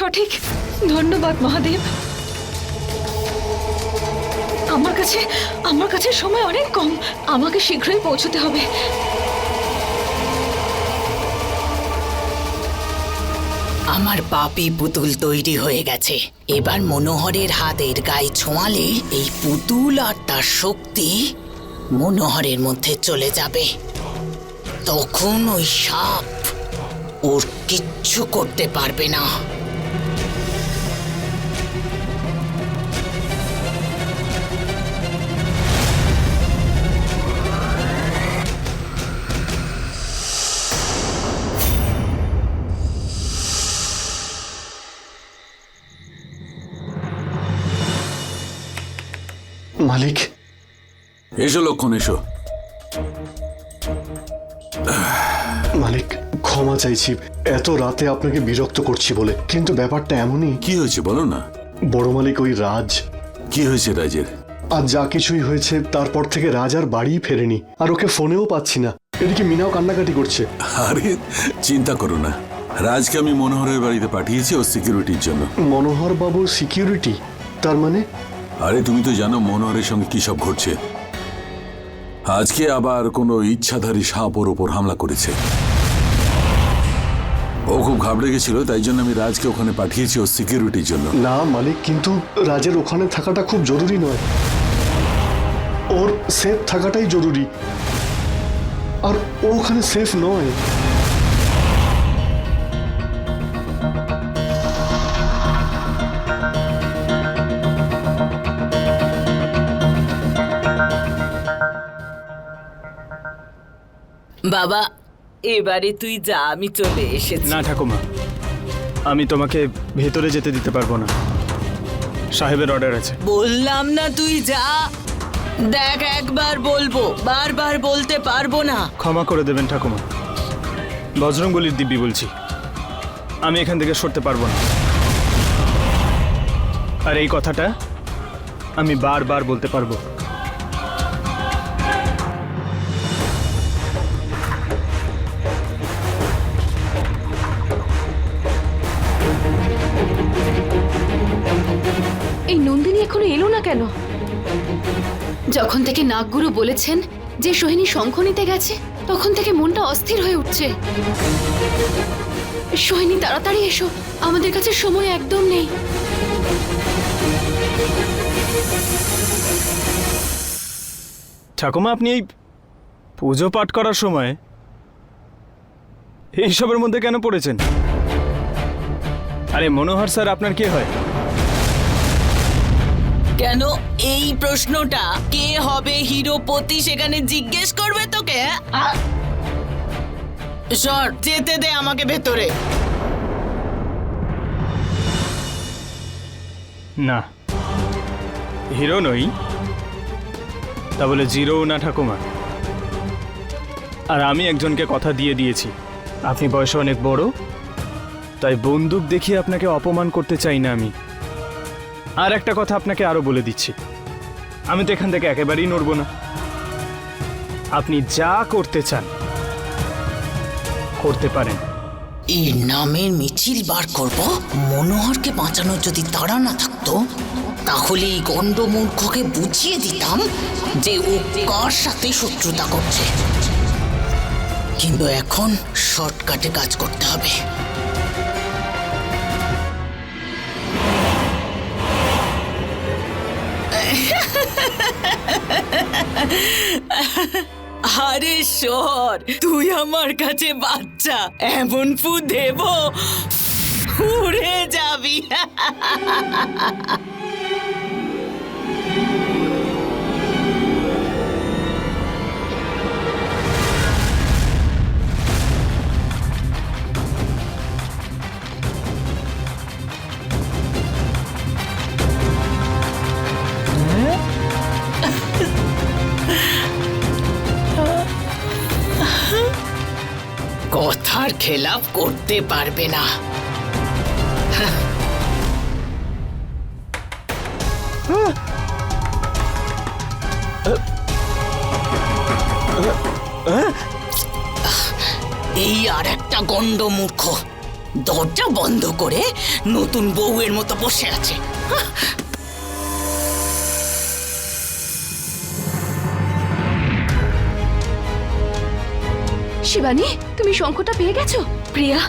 সঠিক। ধন্যবাদ, মহাদেব। আমার কাছে আমার কাছে সময় অনেক কম। আমাকে শীঘ্রই পৌঁছতে হবে। আমার পাপি পুতুল তৈরি হয়ে গেছে। এবার মনোহরের হাতের গায়ে ছোঁয়ালে এই পুতুল আর তার শক্তি মনোহরের মধ্যে চলে যাবে। তখন ওই সাপ ওর কিচ্ছু করতে পারবে না। মালিক। এসো লক্ষণ এসো। মালিক ক্ষমা চাইছি। এত রাতে আপনাকে বিরক্ত করছি বলে। কিন্তু ব্যাপারটা এমনই। কি হয়েছে বলো না। বড় মালিক ওই রাজ। কি হয়েছে রাজের? আজ যা কিছুই হয়েছে তারপর থেকে রাজ আর বাড়িই ফেরেনি। আর ওকে ফোনেও পাচ্ছি না। এদিকে মিনাও কান্নাকাটি করছে। আরে চিন্তা করো না। রাজকে আমি মনোহরের বাড়িতে পাঠিয়েছি ও সিকিউরিটির জন্য। মনোহর বাবুর সিকিউরিটি তার মানে? আরে, তুমি তো জানো মনোহরের সঙ্গে কি সব ঘটছে। আজকে আবার কোনো ইচ্ছাধারী সাপ ওর ওপর হামলা করেছে। ও খুব ঘাবড়ে গেছিল, তাই জন্য আমি রাজকে ওখানে পাঠিয়েছি ও সিকিউরিটির জন্য। না, মালিক, কিন্তু রাজের ওখানে থাকাটা খুব জরুরি নয়। ওর সেফ থাকাটাই জরুরি। আর ও ওখানে সেফ নয়। বাবা এবারে তুই যা আমি চলে এসেছি। না ঠাকুমা। আমি তোমাকে ভেতরে যেতে দিতে পারব না। সাহেবের অর্ডার আছে। বললাম না তুই যা। দেখ একবার বলব বারবার বলতে পারব না। ক্ষমা করে দেবেন ঠাকুমা। বজরঙ্গলির দিব্যি বলছি। আমি এখান থেকে সরতে পারব না। আর এই কথাটা আমি বারবার বলতে পারব। যখন থেকে নাগগুরু বলেছেন যে সোহিনী শঙ্খ নিতে গেছে, তখন থেকে মনটা অস্থির হয়ে উঠছে। সোহিনী, তাড়াতাড়ি এসো। আমাদের কাছে সময় একদম নেই। ঠাকুমা, আপনি এই পুজো পাঠ করার সময় এইসবের মধ্যে কেন পড়েছেন? আরে, মনোহর স্যার, আপনার কে হয়? কেন এই প্রশ্নটা? কে হবে হিরোপতি সেখানে জিজ্ঞেস করবে তোকে হ্যাঁ? সর, যেতে দে আমাকে ভেতরে। না, হিরো নই। তা বলে জিরো না ঠাকুমা। আর আমি একজনকে কথা দিয়ে দিয়েছি। আপনি বয়সে অনেক বড়, তাই বন্দুক দেখিয়ে আপনাকে অপমান করতে চাই না আমি। আর একটা কথা আপনাকে আরও বলে দিচ্ছি। আমি তো এখান থেকে একেবারেই নড়ব না। আপনি যা করতে চান, করতে পারেন। এর নামের মিছিল বার করব? মনোহরকে বাঁচানোর যদি তাড়া না থাকতো, তাহলে এই গণ্ডমূর্খকে বুঝিয়ে দিতাম যে ও কার সাথে শত্রুতা করছে। কিন্তু এখন শর্টকাটে কাজ করতে হবে। আরে সর তুই আমার কাছে বাচ্চা। এমন ফু দেব উড়ে যাবি। কথার খেলাপ করতে পারবে না। এই আর একটা গন্ড মূর্খ দরজা বন্ধ করে নতুন বউয়ের মতো বসে আছে। শিবানী তুমি শঙ্খটা পেয়ে গেছো? প্রিয়া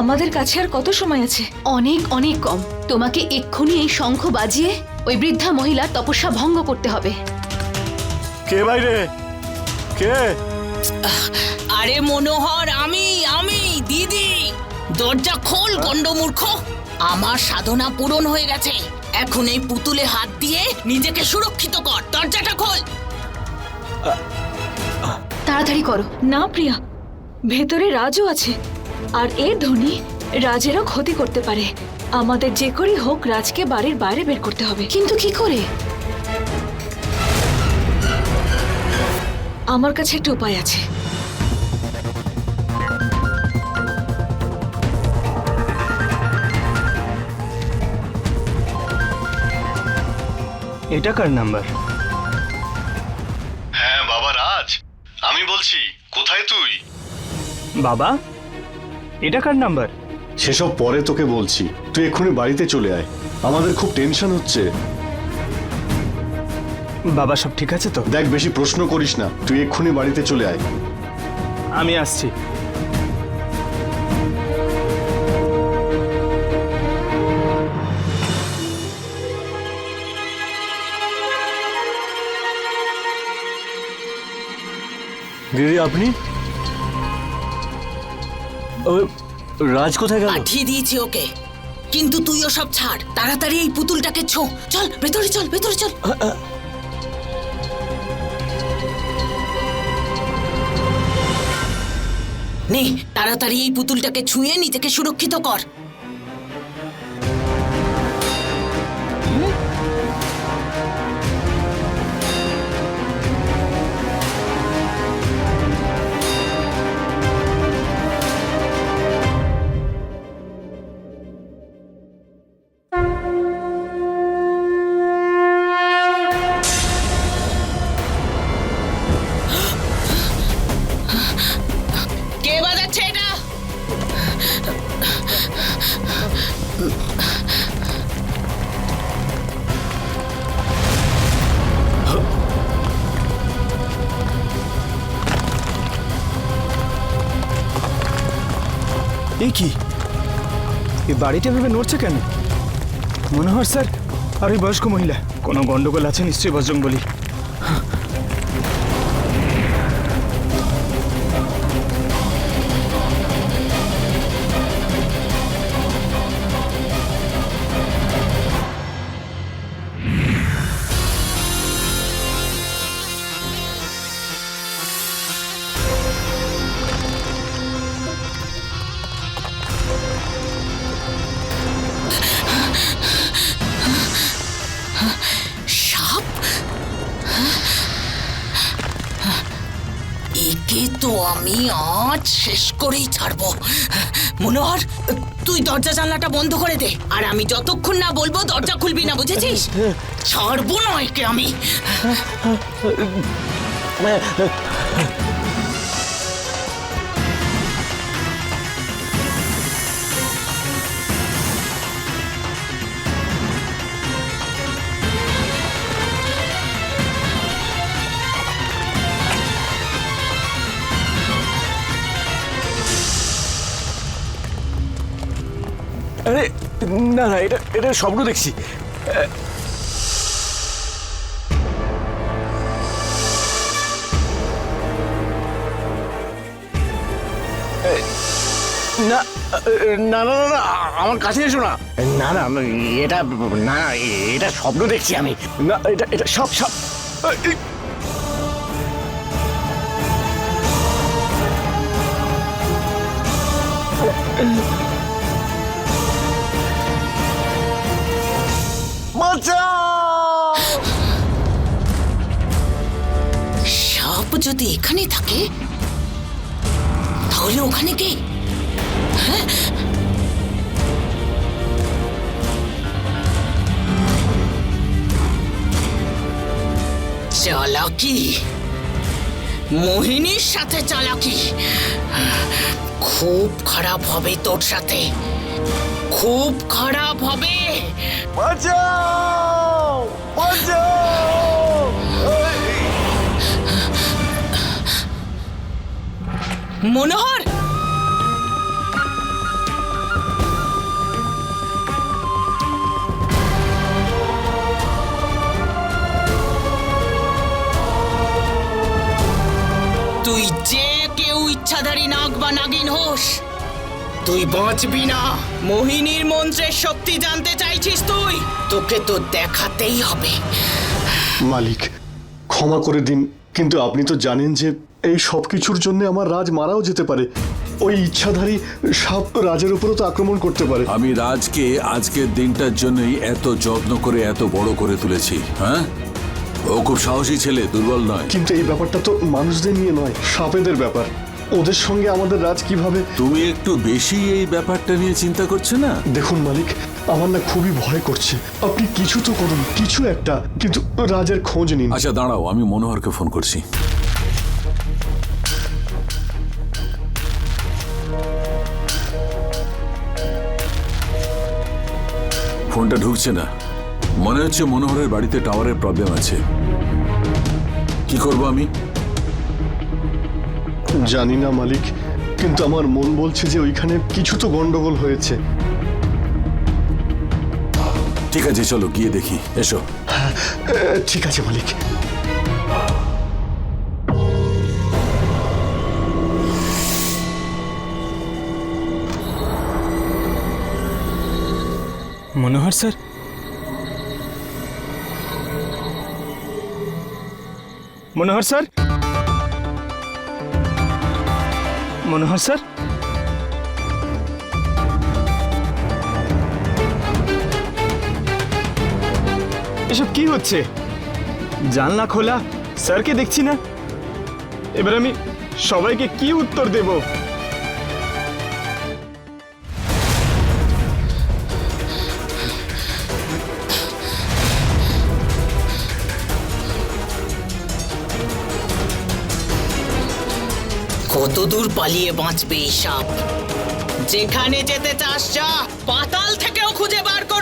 আমাদের কাছে আর কত সময় আছে? অনেক অনেক কম। তোমাকে এক্ষুনি এই শঙ্খ বাজিয়ে ওই বৃদ্ধা মহিলার তপস্যা ভঙ্গ করতে হবে। কে বাইরে? কে? আরে মনোহর আমি আমি দিদি। দরজা খোল গন্ডমূর্খ আমার সাধনা পূরণ হয়ে গেছে। এখন এই পুতুলে হাত দিয়ে নিজেকে সুরক্ষিত কর। দরজাটা খোল। তাড়াতাড়ি করো। না, প্রিয়া। ভেতরে রাজও আছে। আর এর ধ্বনি রাজেরও ক্ষতি করতে পারে। আমাদের যে করেই হোক, রাজকে বাড়ির বাইরে বের করতে হবে। কিন্তু কি করে? আমার কাছে একটা উপায় আছে। এটা কার নাম্বার? আমি বলছি কোথায় তুই? বাবা এটা কার নাম্বার? সেসব পরে তোকে বলছি। তুই এক্ষুনি বাড়িতে চলে আয়। আমাদের খুব টেনশন হচ্ছে। বাবা সব ঠিক আছে তো? দেখ বেশি প্রশ্ন করিস না। তুই এক্ষুনি বাড়িতে চলে আয়। আমি আসছি। দিদি আপনি? ও, রাজ কোথায় গেল? পাঠিয়ে দিয়েছি ওকে। কিন্তু তুইও সব ছাড় তাড়াতাড়ি এই পুতুলটাকে ছো। চল ভেতরে চল ভেতরে চল। নে তাড়াতাড়ি এই পুতুলটাকে ছুঁয়ে নিজেকে সুরক্ষিত কর। এই কি? এই বাড়িটা ভেবে নড়ছে কেন? মনোহর স্যার, আর ওই বয়স্ক মহিলা। কোনো গন্ডগোল আছে নিশ্চয়ই বজরং বলি আমি আজ শেষ করেই ছাড়বো। মনোহর, তুই দরজা জানলাটা বন্ধ করে দে। আর আমি যতক্ষণ না বলব, দরজা খুলবি না, বুঝেছিস? ছাড়বো নয় একে আমি না না এটা এটা স্বপ্ন দেখছি। না না না না আমার কাছে এসো না। না না এটা না এটা স্বপ্ন দেখছি আমি। না এটা এটা সব সব এই, যদি এখানে থাকে, তাহলে ওখানে কে? হ্যাঁ? চালাকি? মোহিনীর সাথে চালাকি? খুব খারাপ হবে তোর সাথে। খুব খারাপ হবে। বাঁচাও! বাঁচাও! মনোহর! তুই যে কেউ ইচ্ছাধারী নাগ বা নাগিন হোস, তুই বাঁচবি না। মোহিনীর মন্ত্রের শক্তি জানতে চাইছিস তুই? তোকে তো দেখাতেই হবে। মালিক, ক্ষমা করে দিন। কিন্তু আপনি তো জানেন যে এই সব কিছুর জন্য আমার রাজ মারাও যেতে পারে। ওই ইচ্ছাধারী সাপ রাজের উপরও তো আক্রমণ করতে পারে। আমি রাজকে আজকের দিনটার জন্যই এত যত্ন করে এত বড় করে তুলেছি হ্যাঁ? ও খুব সাহসী ছেলে দুর্বল নয়। কিন্তু এই ব্যাপারটা তো মানুষদের নিয়ে নয় সাপেদের ব্যাপার। ওদের সঙ্গে আমাদের রাজ কীভাবে তুমি একটু বেশি এই ব্যাপারটা নিয়ে চিন্তা করছ না? দেখুন মালিক আমার না খুবই ভয় করছে। আপনি কিছু তো করুন কিছু একটা কিন্তু রাজের খোঁজ নিন। আচ্ছা দাঁড়াও আমি মনোহরকে ফোন করছি। ফোনটা ঢুকছে না। মনে হচ্ছে মনোহরের বাড়িতে টাওয়ারের প্রবলেম আছে। কি করব আমি? জানি না মালিক কিন্তু আমার মন বলছে যে ওইখানে কিছু তো গন্ডগোল হয়েছে। ঠিক আছে চলো গিয়ে দেখি এসো এ, ঠিক আছে Malik Manohar sir Manohar sir Manohar sir এসব কি হচ্ছে? জানলা খোলা, স্যারকে দেখছি না? এবার আমি সবাইকে কি উত্তর দেবো? কত দূর পালিয়ে বাঁচবে এই সাপ? যেখানে যেতে চাস যা, পাতাল থেকেও খুঁজে বার করব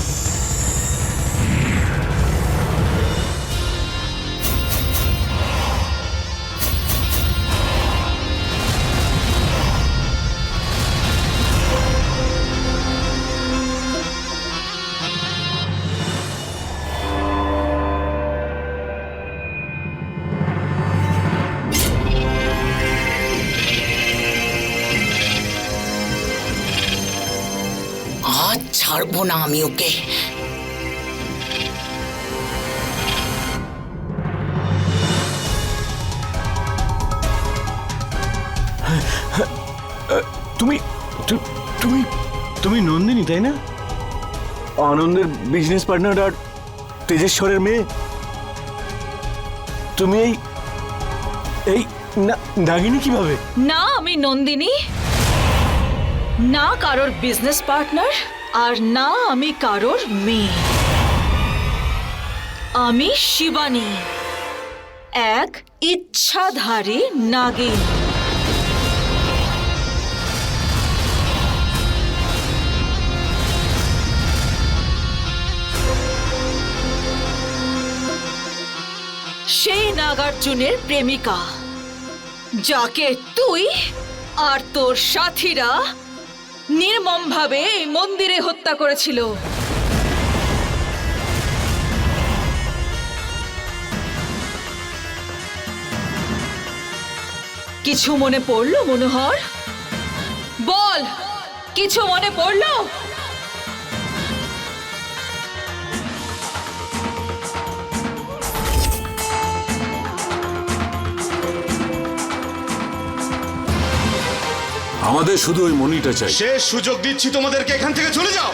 না আমি ওকে তুমি তুমি তুমি নন্দিনী তাই না? আনন্দের বিজনেস পার্টনার আর তেজেশ্বরের মেয়ে। তুমি এই এই না- নাগিনী কীভাবে? না আমি নন্দিনী। না কারোর বিজনেস পার্টনার আর না আমি কারোর মেয়ে। আমি শিবানী, এক ইচ্ছাধারী নাগিন। সেই নাগার্জুনের প্রেমিকা, যাকে তুই আর তোর সাথীরা নির্মমভাবে এই মন্দিরে হত্যা করেছিল। কিছু মনে পড়ল মনোহর? বল কিছু মনে পড়ল? আমাদের শুধু ওই মনিটা চাই। শেষ সুযোগ দিচ্ছি তোমাদেরকে এখান থেকে চলে যাও।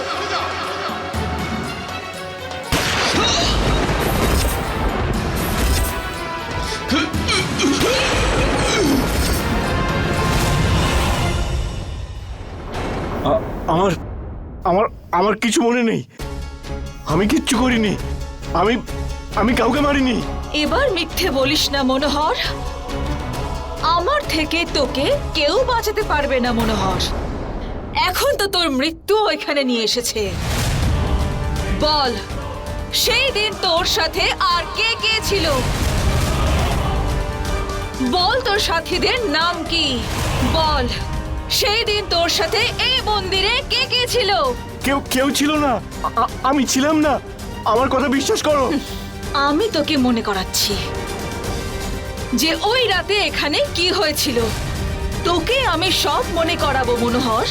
আমার আমার আমার কিছু মনে নেই। আমি কিচ্ছু করিনি। আমি আমি কাউকে মারিনি। এবার মিথ্যে বলিস না মনোহর। আমার থেকে তোকে কেউ বাঁচাতে পারবে না মনে মনোহর। এখন তো তোর মৃত্যু এখানে নিয়ে এসেছে। বল সেই দিন তোর সাথে আর কে কে ছিল? বল তোর সাথীদের নাম কি? বল সেই দিন তোর সাথে এই মন্দিরে কে কে ছিল? কেউ কেউ ছিল না। আমি ছিলাম না। আমার কথা বিশ্বাস করো। আমি তোকে মনে করাচ্ছি। যে ওই রাতে এখানে কি হয়েছিল? তোকে আমি সব মনে করাবো মনোহর।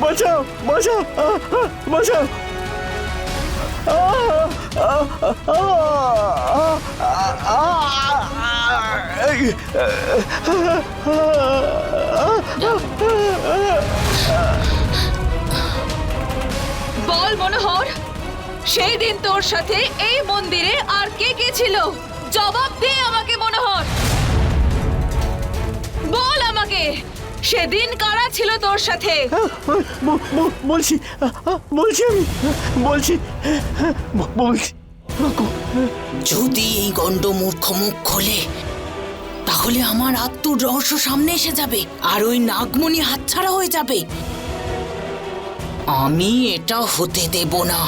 বাঁচাও বাঁচাও আ- আ- বাঁচাও। আ- আ- আ- আ- এই, বল মনোহর। সেই দিন তোর সাথে এই মন্দিরে আর কে কে ছিল? জবাব দে আমাকে মনোহর। বল আমাকে সেদিন কারা ছিল তোর সাথে? বলছি বলছি আমি বলছি বলছি। যদি এই গণ্ড মূর্খ মুখ খোলে তাহলে আমার আত্মুর রহস্য সামনে এসে যাবে আর ওই নাগমণি হাতছাড়া হয়ে যাবে। আমি এটা হতে দেব না।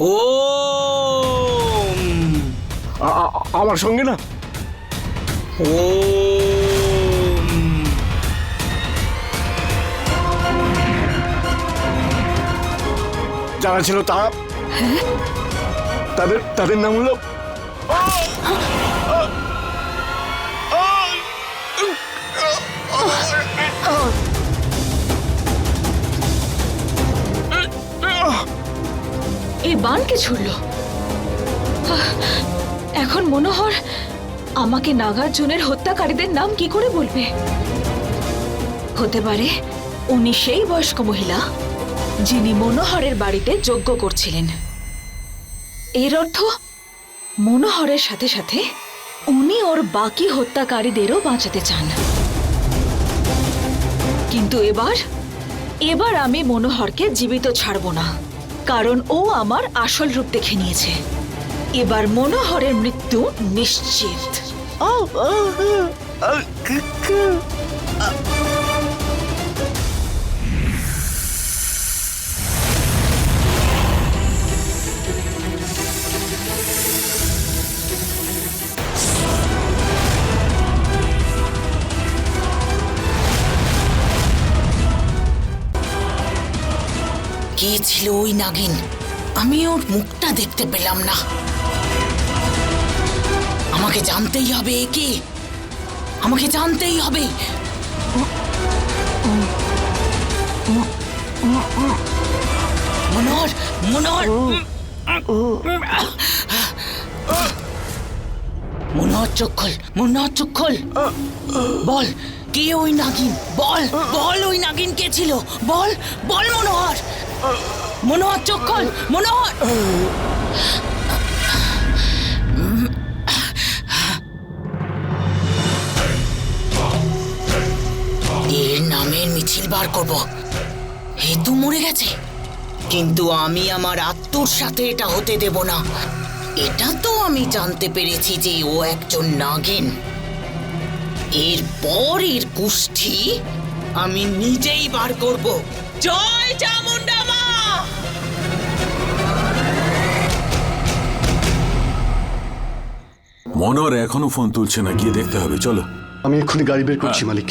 ও আমার সঙ্গে না? ও যারা ছিল তারা তাদের তাদের নাম হলো এই বানকে ছুড়ল। এখন মনোহর আমাকে নাগার্জুনের হত্যাকারীদের নাম কি করে বলবে? হতে পারে উনি সেই বয়স্ক মহিলা যিনি মনোহরের বাড়িতে যজ্ঞ করছিলেন। এর অর্থ মনোহরের সাথে সাথে উনি ওর বাকি হত্যাকারীদেরও বাঁচাতে চান। কিন্তু এবার এবার আমি মনোহরকে জীবিত ছাড়ব না। কারণ ও আমার আসল রূপ দেখে নিয়েছে এবার মনোহরের মৃত্যু নিশ্চিত কে ছিল ওই নাগিন। আমি ওর মুখটা দেখতে পেলাম না। আমাকে জানতেই হবে কে। আমাকে জানতেই হবে। মনোহর মনোহর। মনোহর, চোখ খোল। বল, কে ওই নাগিন? বল বল ওই নাগিন কে ছিল? বল বল মনোহর। মনোহর, চোখ খোল। মনোহর! এর মিছিল বার করব। এ তো মরে গেছে। কিন্তু আমি আমার আত্মর সাথে এটা হতে দেব না। এটা তো আমি জানতে পেরেছি যে ও একজন নাগিন। এরপর এর কুষ্ঠি আমি নিজেই বার করব। জয় চামুন্ডা মা মনোহর এখনও ফোন তুলছে না গিয়ে দেখতে হবে চলো। আমি এক্ষুনি গাড়ি বের করছি মালিক।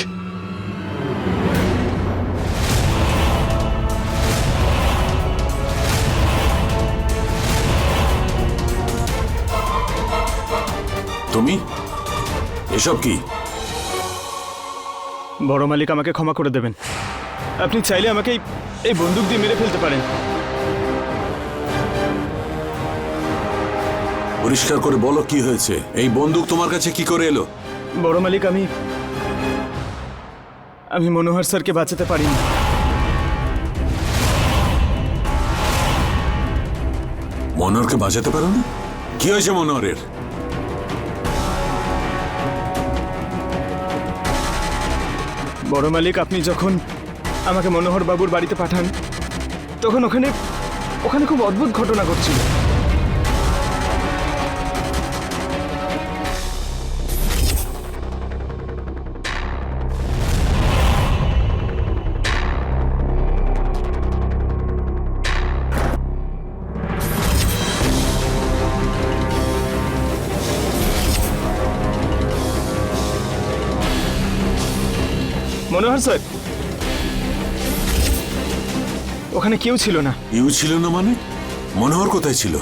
তুমি? এসব কি? বড় মালিক আমাকে ক্ষমা করে দেবেন। আপনি চাইলে আমাকে এই বন্দুক দিয়ে মেরে ফেলতে পারেন। পরিষ্কার করে বলো কি হয়েছে। এই বন্দুক তোমার কাছে কি করে এলো? বড় মালিক আমি আমি মনোহর স্যারকে বাঁচাতে পারিনি। মনোহরকে বাঁচাতে পারো না? কি হয়েছে মনোহরের? বড় মালিক আপনি যখন আমাকে মনোহর বাবুর বাড়িতে পাঠান তখন ওখানে ওখানে খুব অদ্ভুত ঘটনা ঘটছিল। স্যার। ওখানে কেউ ছিল না। কেউ ছিল না মানে? মনোহর কোথায় ছিল?